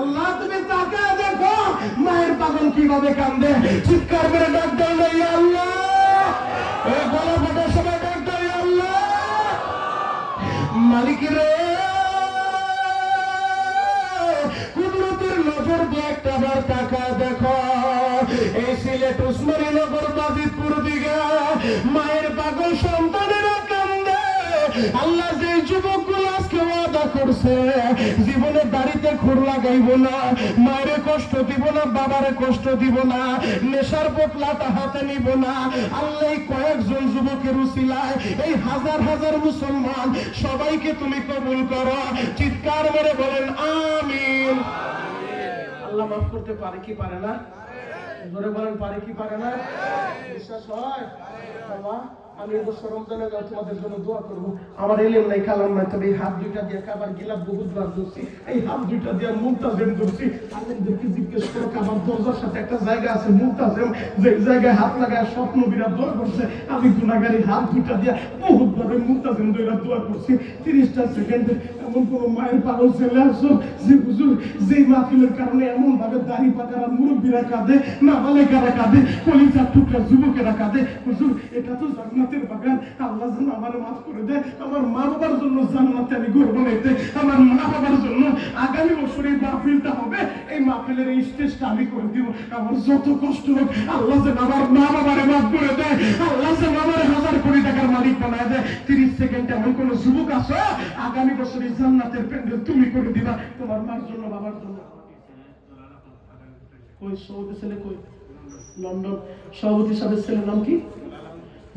আল্লাহ, তুমি দেখো, মায়ের পাগল কীভাবে কান্দে চিৎকার করে ডাক আল্লাহ। ফাটার সময় ডাক আল্লাহ। মালিক রে, কুদরতের নজর দিয়ে একটা বার টাকা দেখো। এই সিলেট উসমানী নগর দিকে মায়ের পাগল সন্তানেরা কান্দে আল্লাহ যে ওয়াদা করছে। জীবনে বাড়িতে খুর লাগাইব না। মায়ের কষ্ট দিব না বাবারে কষ্ট দিব না। নেশার বোতলাটা হাতে নিব না। আল্লাহ কয়েকজন যুবকের উসিলায় এই হাজার হাজার মুসলমান সবাইকে তুমি কবুল করো। চিৎকার মেরে বলেন আমিন। আল্লাহ মাফ করতে পারে কি পারে না? জোরে বলেন পারে কি পারে না? বিশ্বাস হয়? বাবা আমি এবছর রমজানে যাও তোমাদের জন্য দোয়া করব। আমার এলেম নাই কালাম নাই তবে এই হাত দুইটা দিয়ে কাবার গিলাপ বহুত বার ধরছি। এই হাত দুইটা দিয়ে মুলতাজেম ধরছি। আলেমদেরকে জিজ্ঞেস করো কাবার দরজার সাথে একটা জায়গা আছে মুলতাজেম। যে জায়গায় হাত লাগায় স্বপ্ন বিরাট দোয়া করছে আমি গুনাগারি হাত দুইটা দিয়ে বহুত ভাবে মুলতাজেম দইরা দোয়া করছি। তিরিশটা সেকেন্ডে এমন কোন মায়ের পাগল ছেলে আসো? যে হুজুর, যেই মাহফিলের কারণে এমন ভাবে দাড়ি পাকারা মুরব্বীরা কাঁদে না বালেকারা কাঁদে, কলিজার টুকরা যুবকেরা কাঁদে, হুজুর, এটা তো জান্নাতের বাগান। আল্লাহ যেন আমার মাফ করে দেয়। আমার মা বাবার জন্য জান্নাতে আমি গর্ব নিতে আমার মা বাবার জন্য আগামী বছর এই মাহফিলটা হবে। এই মাহফিলের এই স্টেজটা আমি করে দিব। আমার যত কষ্ট হোক, আল্লাহ যেন আমার মা বাবারে মাফ করে দেয়। আল্লাহ যেন আমার হাজার কোটি টাকার মালিক বানায় দেয়। তিরিশ সেকেন্ড এমন কোন যুবক আসো আগামী বছর জান্নাতের প্যান্ডেল তুমি করে দিবা। তোমার মার জন্য, বাবার জন্য। কই, সৌদি ছেলে কই? লন্ডন। সভাপতি সাহেবের ছেলের নাম কি?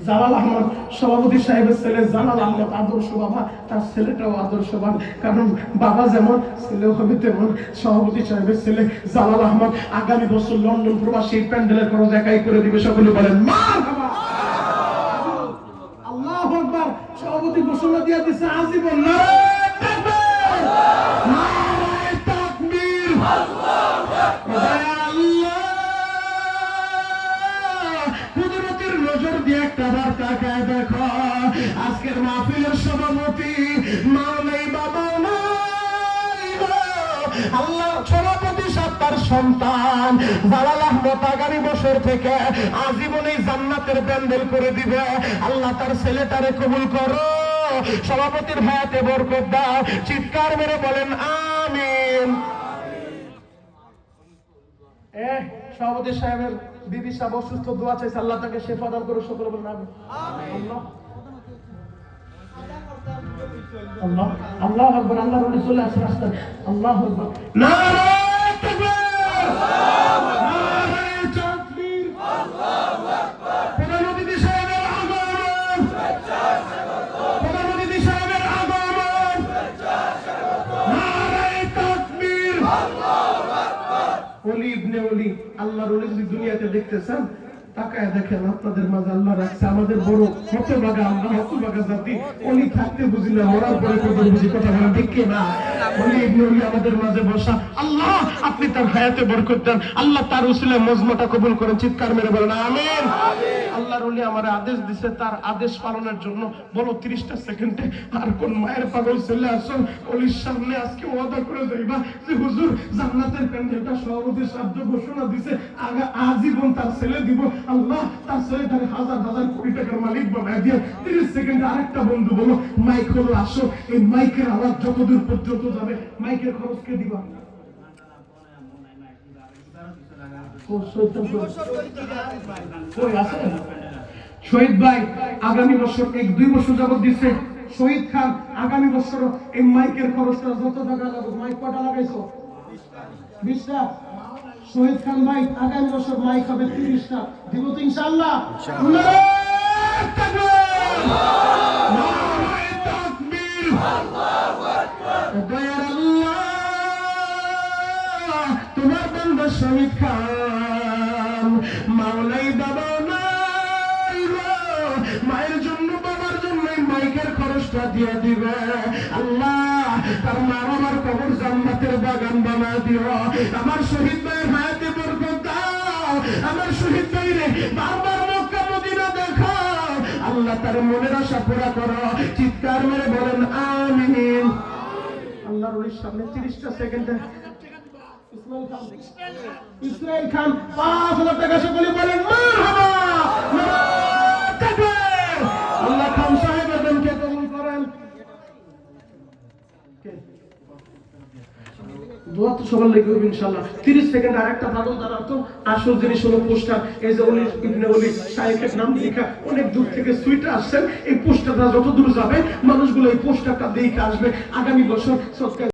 জালাল আহমদ। সভাপতি সাহেবের ছেলে জালাল আহমদ, আদর্শ বাবা। তার ছেলেটাও আদর্শবান। কারণ বাবা যেমন, ছেলেও হবে তেমন। সভাপতি সাহেবের ছেলে জালাল আহমদ। আগামী বছর লন্ডন প্রবাসী প্যান্ডেলের খরচ একাই করে দিবে, সকলে বলেন মা আল্লাহ সভাপতি ঘোষণা দিয়ে দিছে, আজীবন নারায়ে আজকের মাহফিলের সভাপতি মাও নেই বাবা আল্লাহ সভাপতি সত্তার সন্তান। জালাল আহমদ আগামী বছর থেকে আজীবনে জান্নাতের প্যান্ডেল করে দিবে। আল্লাহ তার ছেলেটারে কবুল করো। সভাপতির ভায়াতে বরকত দাও। চিৎকার মেরে বলেন আমিন। সভাপতি সাহেবের দিদি সাহেব অসুস্থ দোয়া চাইছে আল্লাহ তাকে সে দান করে সকলে বলেন আমিন। আল্লাহ। আল্লাহ আল্লাহ আকবার আল্লাহ রলি চলে আসে রাস্তায়। আল্লাহ আকবার। আগমন। অলি ইবনে অলি, আল্লাহর অলি যদি দুনিয়াতে দেখতেছেন? তাকায় দেখেন আপনাদের মাঝে আল্লাহ রাখছে, আমাদের বড় হতবাগা আমরা হতবাগা জাতি। উনি থাকতে বুঝি না মরার পরে কদর বুঝি, কথা বলা ঠিক না উনি আমাদের মাঝে বসা, আল্লাহ আপনি তার হায়াতে বরকত দেন। আল্লাহ তার উসিলে মজমাটা কবুল করেন চিৎকার মেরে বলেন আমিন। আল্লাহর অলি আমার আদেশ দিছে তার আদেশ পালনের জন্য। বলো তিরিশটা সেকেন্ডে আর কোন মায়ের পাগল ছেলে আসো অলির সামনে আজকে ওয়াদা করে যাইবা যে হুজুর জান্নাতের প্যান্ডেলটা সভাপতি শব্দ ঘোষণা দিছে আগা আজীবন তার ছেলে দিব। আল্লাহ তার ছেলে তার হাজার হাজার কোটি টাকার মালিক বানায় দিয়ে তিরিশ সেকেন্ডে আরেকটা বন্ধু বলো মাইক হলো আসো। এই মাইকের আওয়াজ যতদূর পর্যন্ত যাবে মাইকের খরচ কে দিবা ও, সৈয়দ কই আছে? শহীদ ভাই আগামী বছর এক দুই বছর যাবত দিচ্ছে। শহীদ খান আগামী বছর এই মাইকের খরচটা যত টাকা লাগবে মাইক কটা লাগাইছো? বিশটা। শহীদ খান ভাই আগামী বছর মাইক হবে তিরিশটা। দিব তো ইনশাল্লাহ তোমার বন্ধু শহীদ খান। খরচটা দিয়ে দিবে। আল্লাহ, তার মা বাবার কবর জান্নাতের বাগান বানা দিও। আমার শহীদ ভাইয়ের হায়াতে বরকত দাও। আমার শহীদ ভাইরে বারবার মক্কা মদিনা দেখো আল্লাহ তার মনের আশা পুরা করো। চিৎকার মেরে বলেন, আমিন। আল্লাহর ওই সামনে তিরিশটা সেকেন্ডে। ইসমাইল খান পাঁচ হাজার টাকা সকলে বলেন, মারহাবা নারায়ে তাকবীর আল্লাহ খান সাহেবের দানকে কবুল করেন দোয়া তো সবার লেগে হবে ইনশাল্লাহ তিরিশ সেকেন্ড আর একটা ভালো দাঁড়াও তো আসল জিনিস হলো পোস্টার। এই যে অলি ইবনে অলি শাহেখের নাম লেখা অনেক দূর থেকে সুইটে আসছেন। এই পোস্টারটা যত দূর যাবে, মানুষগুলো এই পোস্টারটা দেখে আসবে। আগামী বছর সরকার